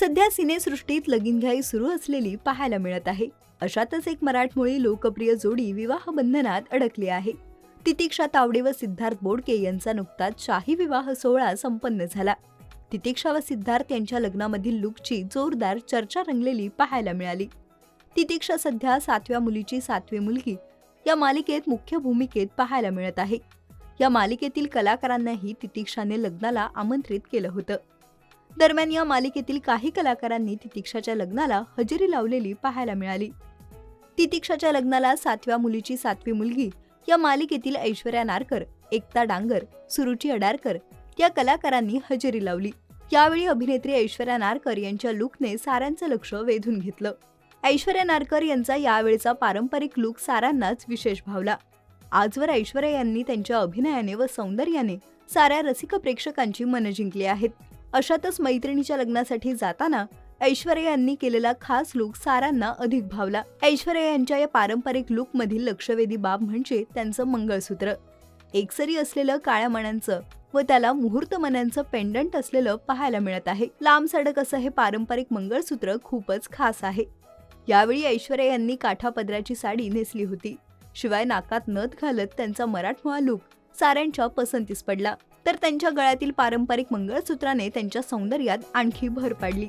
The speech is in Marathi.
सध्या सिनेसृष्टीत लगीनघाई सुरू असलेली पाहायला मिळत आहे. अशातच एक मराठमोळी लोकप्रिय जोडी विवाह बंधनात अडकली आहे. तितिक्षा तावडे व सिद्धार्थ बोडके यांचा नुकताच शाही विवाह सोहळा संपन्न झाला. तितिक्षा व सिद्धार्थ यांच्या लग्नामधील लुकची जोरदार चर्चा रंगलेली पाहायला मिळाली. तितिक्षा सध्या सातव्या मुलीची सातवी मुलगी या मालिकेत मुख्य भूमिकेत पाहायला मिळत आहे. या मालिकेतील कलाकारांनाही तितिक्षाने लग्नाला आमंत्रित केलं होतं. दरम्यान या मालिकेतील काही कलाकारांनी तितिक्षाच्या लग्नाला हजेरी लावलेली पाहायला मिळाली. तितिक्षाच्या लग्नाला सातव्या मुलीची सातवी मुलगी या मालिकेतील ऐश्वर्या नारकर एकता डांगर सुरुची अडारकर या कलाकारांनी हजेरी लावली. यावेळी अभिनेत्री ऐश्वर्या नारकर यांच्या लुकने साऱ्यांचं लक्ष वेधून घेतलं. ऐश्वर्या नारकर यांचा यावेळचा पारंपरिक लुक साऱ्यांनाच विशेष भावला. आजवर ऐश्वर्या यांनी त्यांच्या अभिनयाने व सौंदर्याने साऱ्या रसिक प्रेक्षकांची मनं जिंकली आहेत. अशातच मैत्रिणीच्या लग्नासाठी जाताना ऐश्वर्या यांनी केलेला खास लुक साऱ्यांना अधिक भावला. ऐश्वर्या यांच्या या पारंपरिक लुक मधील लक्षवेधी बाब म्हणजे त्यांचं मंगळसूत्र. एकसरी असलेलं काळ्या मण्यांचं व त्याला मुहूर्त मण्यांचं पेंडंट असलेलं पाहायला मिळत आहे. लांब सडक असं हे पारंपरिक मंगळसूत्र खूपच खास आहे. यावेळी ऐश्वर्या यांनी काठापदराची साडी नेसली होती. शिवाय नाकात नथ घालत त्यांचा मराठमोळा लुक साऱ्यांच्या पसंतीस पडला. तर त्यांच्या गळ्यातील पारंपरिक मंगळसूत्राने त्यांच्या सौंदर्यात आणखी भर पाडली.